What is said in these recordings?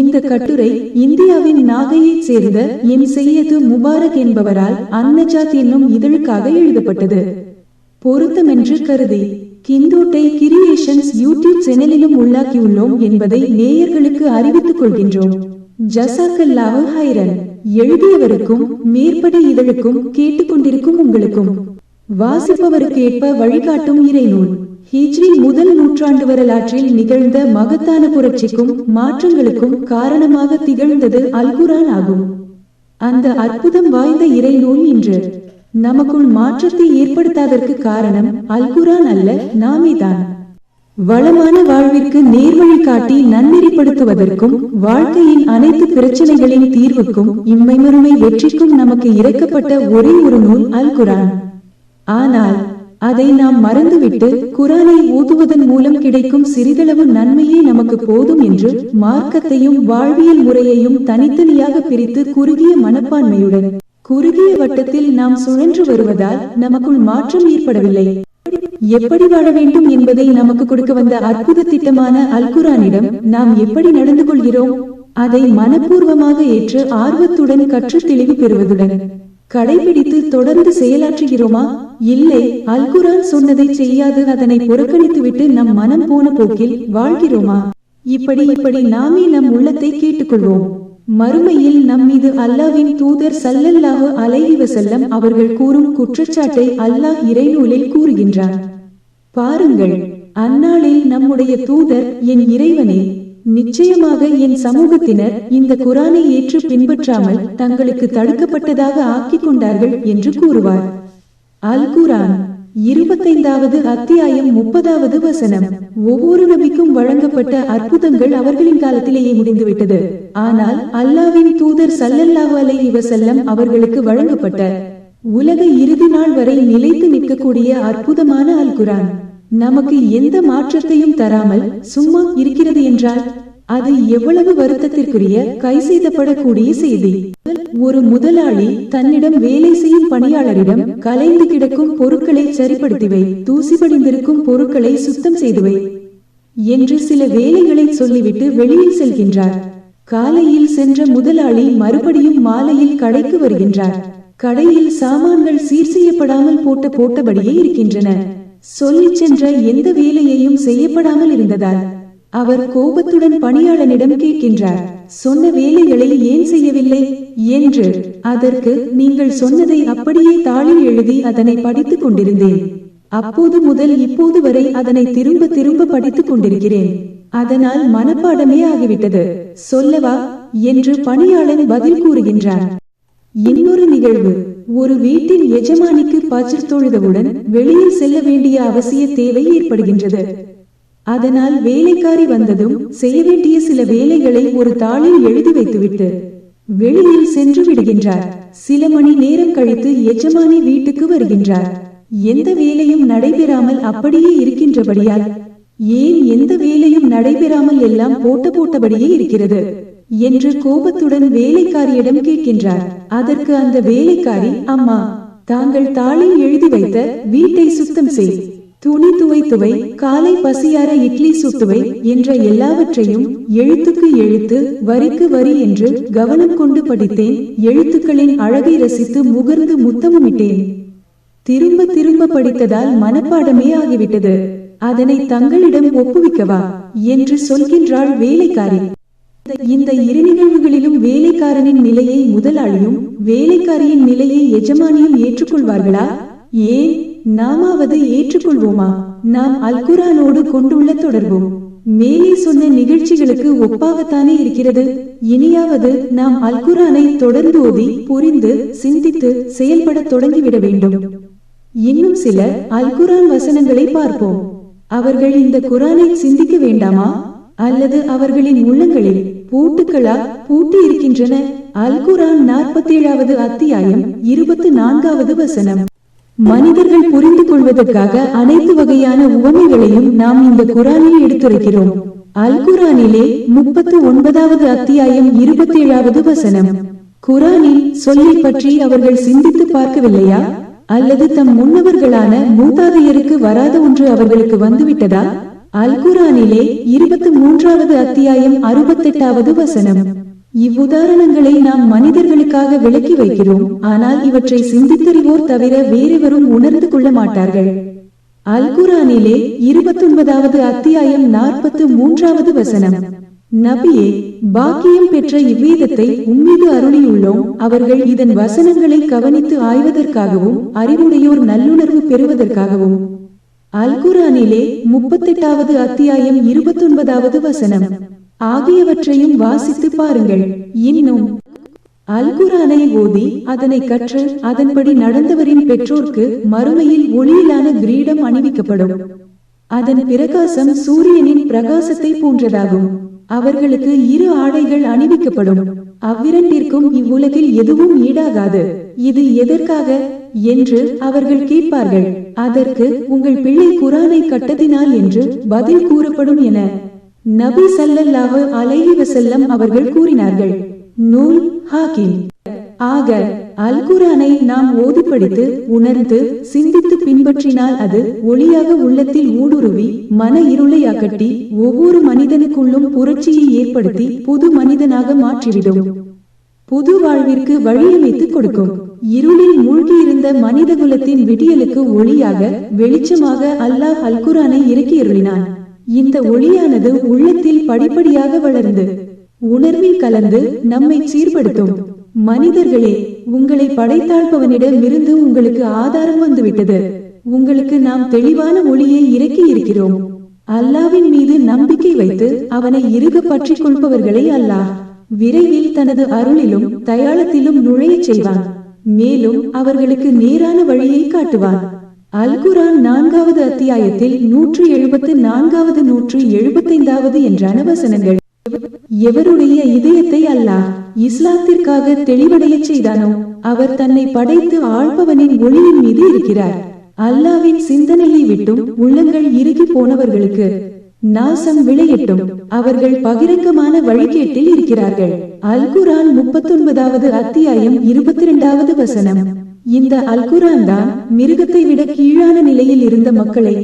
இந்த கட்டுரை இந்தியாவின் நாகையைச் சேர்ந்த எம் செய்யது முபாரக் என்பவரால் அன்னஜாத் என்னும் இதழுக்காக எழுதப்பட்டது. பொருத்தமென்று கருதி கிந்தோட்டை கிரியேஷன்ஸ் யூடியூப் சேனலிலும் உள்ளாக்கியுள்ளோம் என்பதை நேயர்களுக்கு அறிவித்துக் கொள்கின்றோம். ஜசாக்கல்லாஹு ஹைரன் எழுதியவருக்கும் மேற்படி இதழுக்கும் கேட்டுக்கொண்டிருக்கும் உங்களுக்கும். வாசிப்பவருக்கு ஏற்ப வழிகாட்டும் இறைநூல். ஹிஜ்ரி முதல் நூற்றாண்டு வரலாற்றில் நிகழ்ந்த மகத்தான புரட்சிக்கும் மாற்றங்களுக்கும் காரணமாக திகழ்ந்தது அல்குரான் ஆகும். அந்த அற்புதம் வாய்ந்த இறைநூல் இன்று. நமக்குள் மாற்றத்தை ஏற்படுத்தாதற்கு காரணம் அல்குரான் அல்ல நாமேதான் வளமான வாழ்விற்கு நேர்வழி காட்டி நன்னெறிப்படுத்துவதற்கும் வாழ்க்கையின் அனைத்து பிரச்சனைகளின் தீர்வுக்கும் இம்மை மறுமை வெற்றிக்கும் நமக்கு இறக்கப்பட்ட ஒரே ஒரு நூல் அல் குரான் ஆனால் அதை நாம் மறந்துவிட்டு குரானை ஓதுவதன் மூலம் கிடைக்கும் சிறிதளவு நன்மையே நமக்கு போதும் என்று மார்க்கத்தையும் வாழ்வியல் முறையையும் தனித்தனியாக பிரித்து குறுகிய மனப்பான்மையுடன் குறுகிய வட்டத்தில் நாம் சுழன்று வருவதால் நமக்குள் மாற்றம் ஏற்படவில்லை. எப்படி வாழ வேண்டும் என்பதை நமக்கு கொடுக்க வந்த அற்புத திட்டமான அல்குரானிடம் நாம் எப்படி நடந்து கொள்கிறோம்? அதை மனப்பூர்வமாக ஏற்று ஆர்வத்துடன் கற்று தெளிவு பெறுவதுடன் கடைபிடித்து தொடர்ந்து செயலாற்றுகிறோமா? இல்லை அல்குரான் சொன்னதை செய்யாது அதனை புறக்கணித்துவிட்டு நம் மனம் போன போக்கில் வாழ்கிறோமா? இப்படி இப்படி நாமே நம் உள்ளத்தை கேட்டுக்கொள்வோம். மறுமையில் நம் மீது அல்லாவின் தூதர் சல்லல்லாஹு அலைஹி வசல்லம் அவர்கள் கூறும் குற்றச்சாட்டை அல்லாஹ் இறைநூலில் கூறுகின்றார். பாருங்கள் அந்நாளில் நம்முடைய தூதர் என் இறைவனே நிச்சயமாக என் சமூகத்தினர் இந்த குரானை ஏற்று பின்பற்றாமல் தங்களுக்கு தடுக்கப்பட்டதாக ஆக்கிக் கொண்டார்கள் என்று கூறுவார். அல் குரான் இருபத்தைந்தாவது அத்தியாயம் முப்பதாவது வசனம். ஒவ்வொரு நபிக்கும் வழங்கப்பட்ட அற்புதங்கள் அவர்களின் காலத்திலேயே முடிந்துவிட்டது. ஆனால் அல்லாவின் தூதர் சல்லல்லாஹு அலைஹி வஸல்லம் அவர்களுக்கு வழங்கப்பட்ட உலக இறுதி நாள் வரை நிலைத்து நிற்கக்கூடிய அற்புதமான அல் குரான் நமக்கு எந்த மாற்றத்தையும் தராமல் சும்மா இருக்கிறது என்றால் அது எவ்வளவு வருத்தத்திற்குரிய கை செய்தப்படக்கூடிய செய்தி. ஒரு முதலாளி தன்னிடம் வேலை செய்யும் பணியாளரிடம் கலைந்து கிடக்கும் பொருட்களை சரிப்படுத்திவை தூசி படிந்திருக்கும் பொருட்களை சுத்தம் செய்துவை என்று சில வேலைகளை சொல்லிவிட்டு வெளியில் செல்கின்றார். காலையில் சென்ற முதலாளி மறுபடியும் மாலையில் கடைக்கு வருகின்றார். கடையில் சாமான்கள் சீர் செய்யப்படாமல் போட்ட போட்டபடியே இருக்கின்றன. சொல்லிச் சென்ற எந்த வேலையையும் செய்யப்படாமல் இருந்ததால் அவர் கோபத்துடன் பணியாளனிடம் கேட்கின்றார் சொன்ன வேலைகளை ஏன் செய்யவில்லை? என்று. அதற்கு நீங்கள் சொன்னதை அப்படியே தாளில் எழுதி அதனை படித்துக் கொண்டிருந்தேன். அப்போது முதல் இப்போது வரை அதனை திரும்ப திரும்ப படித்துக் கொண்டிருக்கிறேன். அதனால் மனப்பாடமே ஆகிவிட்டது. சொல்லவா? என்று பணியாளன் பதில் கூறுகின்றார். இன்னொரு நிகழ்வு. ஒரு வீட்டின் எஜமானிக்கு பஜர் தொழுதவுடன் வெளியில் செல்ல வேண்டிய அவசிய தேவை ஏற்படுகின்றது. அதனால் வேலைக்காரி வந்ததும் செய்ய வேண்டிய சில வேலைகளை ஒரு தாளில் எழுதி வைத்துவிட்டு வெளியில் சென்று விடுகின்றார். சில மணி நேரம் கழித்து எஜமானி வீட்டுக்கு வருகின்றார். எந்த வேலையும் நடைபெறாமல் அப்படியே இருக்கின்றபடியால் ஏன் எந்த வேலையும் நடைபெறாமல் எல்லாம் போட்ட போட்டபடியே இருக்கிறது? என்று கோபத்துடன் வேலைக்காரியிடம் கேட்கின்றார். அதற்கு அந்த வேலைக்காரி அம்மா தாங்கள் தாளில் எழுதி வைத்த வீட்டை சுத்தம் செய். துணி துவைத்துவை காலை பசியார இட்லி சுத்துவை என்ற எல்லாவற்றையும் எழுத்துக்கு எழுத்து வரிக்கு வரி என்று கவனம் கொண்டு படித்தேன். எழுத்துக்களின் அழகை ரசித்து முகர்ந்து முத்தமுமிட்டேன் திரும்ப திரும்ப படித்ததால் மனப்பாடமே ஆகிவிட்டது. அதனை தங்களிடம் ஒப்புவிக்கவா என்று சொல்கின்றாள் வேலைக்காரி. இந்த இரு நிகழ்வுகளிலும் வேலைக்காரனின் நிலையை முதலாளியும் வேலைக்காரியின் நிலையை எஜமானியும் ஏற்றுக்கொள்வார்களா? ஏன்? நாமாவது ஏற்றுக்கொள்வோமா? நாம் அல்குரானோடு கொண்டுள்ள தொடர்பும் மேலே சொன்ன நிகழ்ச்சிகளுக்கு ஒப்பாகத்தானே இருக்கிறது. இனியாவது நாம் அல்குரானை தொடர்ந்து ஓதி புரிந்து சிந்தித்து செயல்பட தொடங்கிவிட வேண்டும். இன்னும் சில அல்குரான் வசனங்களை பார்ப்போம். அவர்கள் இந்த குரானை சிந்திக்க வேண்டாமா? அல்லது அவர்களின் உள்ளங்களில் பூட்டுக்களா பூட்டி இருக்கின்றன அல்குரான் நாற்பத்தி ஏழாவது அத்தியாயம் இருபத்தி நான்காவது வசனம். மனிதர்கள் புரிந்து கொள்வதற்காக அனைத்து வகையான உவமைகளையும் நாம் இந்த குரானில் எடுத்துரைக்கிறோம். அல் குரானிலே முப்பத்து ஒன்பதாவது அத்தியாயம் இருபத்தி ஏழாவது வசனம். குரானில் சொல்லை பற்றி அவர்கள் சிந்தித்து பார்க்கவில்லையா? அல்லது தம் முன்னவர்களான மூதாதையருக்கு வராத ஒன்று அவர்களுக்கு வந்துவிட்டதா? அல் குரானிலே இருபத்தி மூன்றாவது அத்தியாயம் அறுபத்தெட்டாவது வசனம். இவ்வுதாரணங்களை நாம் மனிதர்களுக்காக விளக்கி வைக்கிறோம். ஆனால் இவற்றை சிந்தித்தறிவோர் தவிர வேறெவரும் உணர்ந்து கொள்ள மாட்டார்கள். அல்குரானிலே இருபத்தொன்பதாவது அத்தியாயம் நாற்பத்து மூன்றாவது வசனம். நபியே பாக்கியம் பெற்ற இவ்வேதத்தை உம்மீது அருளியுள்ளோம். அவர்கள் இதன் வசனங்களை கவனித்து ஆய்வதற்காகவும் அறிவுடையோர் நல்லுணர்வு பெறுவதற்காகவும். அல்குரானிலே முப்பத்தெட்டாவது அத்தியாயம் இருபத்தொன்பதாவது வசனம். ஆகியவற்றையும் வாசித்து பாருங்கள். இன்னும் அல்குரானை ஓதி அதனை கற்று அதன்படி நடந்தவரின் பெற்றோர்க்கு மறுமையில் ஒளியிலான கிரீடம் அணிவிக்கப்படும். அதன் பிரகாசம் சூரியனின் பிரகாசத்தை போன்றதாகும். அவர்களுக்கு இரு ஆடைகள் அணிவிக்கப்படும். அவ்விரண்டிற்கும் இவ்வுலகில் எதுவும் ஈடாகாது. இது எதற்காக? என்று அவர்கள் கேட்பார்கள். அதற்கு உங்கள் பிள்ளை குரானை கட்டதினால் என்று பதில் கூறப்படும் என நபி ஸல்லல்லாஹு அலைஹி வஸல்லம் அவர்கள் கூறினார்கள் நூல் ஹாக்கிம் ஆக அல் குரானை நாம் ஓதி படித்து உணர்ந்து சிந்தித்து பின்பற்றினால் அது ஒளியாக உள்ளத்தில் ஊடுருவி மன இருளை அகட்டி ஒவ்வொரு மனிதனுக்குள்ளும் புரட்சியை ஏற்படுத்தி புது மனிதனாக மாற்றிவிடும். புது வாழ்விற்கு வழியமைத்து கொடுக்கும். இருளில் மூழ்கியிருந்த மனித குலத்தின் விடியலுக்கு ஒளியாக வெளிச்சமாக அல்லாஹ் அல்குரானை இறக்கியருளினான். இந்த ஒளியானது உள்ளத்தில் படிப்படியாக வளர்ந்து உணர்வில் கலந்து நம்மை சீர்படுத்தும். மனிதர்களே உங்களை படைத்தாழ்பவனிடமிருந்து உங்களுக்கு ஆதாரம் வந்துவிட்டது. உங்களுக்கு நாம் தெளிவான ஒளியை இறக்கி இருக்கிறோம் அல்லாவின் மீது நம்பிக்கை வைத்து அவனை இறுக பற்றிக் கொள்பவர்களை அல்லாஹ் விரைவில் தனது அருளிலும் தயாளத்திலும் நுழையச் செய்வான். மேலும் அவர்களுக்கு நேரான வழியை காட்டுவான். அல்குரான் நான்காவது அத்தியாயத்தில் நூற்று எழுபத்து நான்காவது நூற்று எழுபத்தைந்தாவது என்றான வசனங்கள் எவருடைய இதயத்தை அல்லாஹ் இஸ்லாத்திற்காக தெளிவடைய செய்தானோ அவர் தன்னை படைத்து ஆழ்பவனின் ஒளியின் மீது இருக்கிறார். அல்லாவின் சிந்தனையை விட்டும் உள்ளங்கள் இறுகி போனவர்களுக்கு நாசம் விளையட்டும். அவர்கள் பகிரங்கமான வழிகேட்டில் இருக்கிறார்கள். அல்குரான் முப்பத்தொன்பதாவது அத்தியாயம் இருபத்தி இரண்டாவது வசனம். இந்த அல்குரான் தான் மிருகத்தை விட கீழான நிலையில் இருந்த மக்களை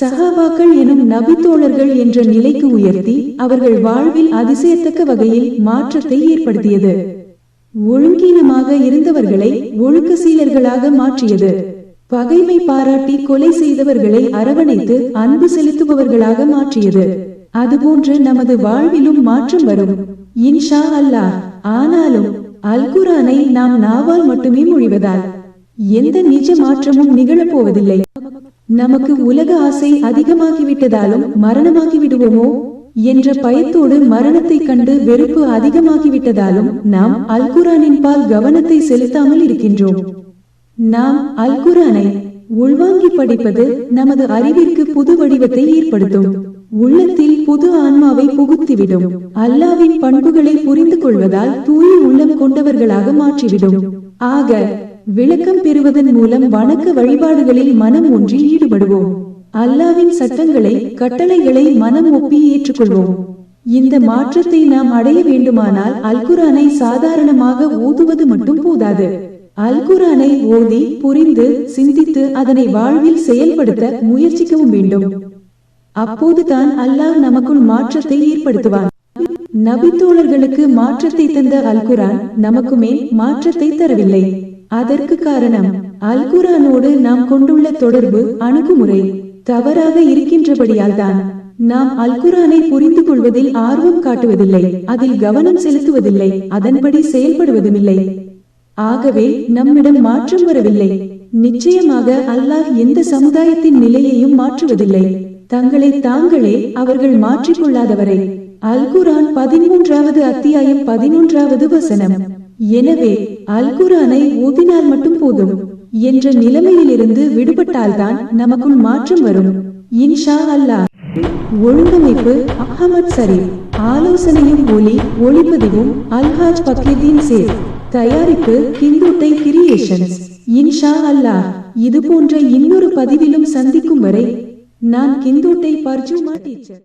சஹாபாக்கள் எனும் நபித்தோழர்கள் என்ற நிலைக்கு உயர்த்தி அவர்கள் வாழ்வில் அதிசயத்தக்க வகையில் மாற்றத்தை ஏற்படுத்தியது. ஒழுங்கீனமாக இருந்தவர்களை ஒழுக்க சீலர்களாக மாற்றியது. பகைமை பாராட்டி கொலை செய்தவர்களை அரவணைத்து அன்பு செலுத்துபவர்களாக மாற்றியது. அதுபோன்று நமது வாழ்விலும் மாற்றம் வரும். இன்ஷா அல்லாஹ். ஆனாலும் அல்குரானை நாம் நாவால் மட்டுமே மொழிவதால் எந்த நிஜ மாற்றமும் நிகழப்போவதில்லை. நமக்கு உலக ஆசை அதிகமாகிவிட்டதாலும் மரணமாகி விடுவோமோ என்ற பயத்தோடு மரணத்தை கண்டு வெறுப்பு அதிகமாகிவிட்டதாலும் நாம் அல்குரானின் பால் கவனத்தை செலுத்தாமல் இருக்கின்றோம். நாம் அல்குரானை உள்வாங்கி படிப்பது நமது அறிவிற்கு புது வடிவத்தை ஏற்படுத்தும். உள்ளத்தில் புது ஆன்மாவை புகுத்திவிடும். அல்லாவின் பண்புகளை புரிந்து கொள்வதால் தூய உள்ளம் கொண்டவர்களாக மாற்றிவிடும். ஆக விளக்கம் பெறுவதன் மூலம் வணக்க வழிபாடுகளில் மனம் ஒன்றி ஈடுபடுவோம். அல்லாவின் சட்டங்களை கட்டளைகளை மனம் ஒப்பி ஏற்றுக்கொள்வோம். இந்த மாற்றத்தை நாம் அடைய வேண்டுமானால் அல்குரானை சாதாரணமாக ஓதுவது மட்டும் போதாது. அல்குரானை ஓதி புரிந்து சிந்தித்து அதனை வாழ்வில் செயல்படுத்த முயற்சிக்கவும் வேண்டும். அப்போதுதான் அல்லாஹ் நமக்குள் மாற்றத்தை ஏற்படுத்துவான். நபித்தோழர்களுக்கு மாற்றத்தை தந்த அல்குரான் நமக்குமே மாற்றத்தை தரவில்லை. அதற்கு காரணம் அல்குரானோடு நாம் கொண்டுள்ள தொடர்பு அணுகுமுறை. தவறாக இருக்கின்றபடியால் தான் நாம் அல்குரானை புரிந்து கொள்வதில் ஆர்வம் காட்டுவதில்லை அதில் கவனம் செலுத்துவதில்லை அதன்படி செயல்படுவதுமில்லை. ஆகவே நம்மிடம் மாற்றம் வரவில்லை. நிச்சயமாக அல்லாஹ் எந்த சமுதாயத்தின் நிலையையும் மாற்றுவதில்லை. தங்களை தாங்களே அவர்கள் மாற்றிக்கொள்ளாதவரை. அல் குரான் பதிமூன்றாவது அத்தியாயம் பதினொன்றாவது வசனம். எனவே அல் குரானை ஓதினால் மட்டும் போதும். என்ற நிலைமையிலிருந்து விடுபட்டால்தான் நமக்குள் மாற்றம் வரும். இன்ஷா அல்லாஹ். ஒழுங்கமைப்பு அகமது சரி ஆலோசனையும் ஒலி ஒளிப்பதிவும் அல்ஹாஜ் பக்ரிதீன் சேர். தயாரிப்பு கிந்துட்டை கிரியேஷன்ஸ். இன்ஷா அல்லாஹ். இது போன்ற இன்னொரு பதிவிலும் சந்திக்கும் வரை நான் கிந்துட்டை பர்ஜுமா டீச்சர்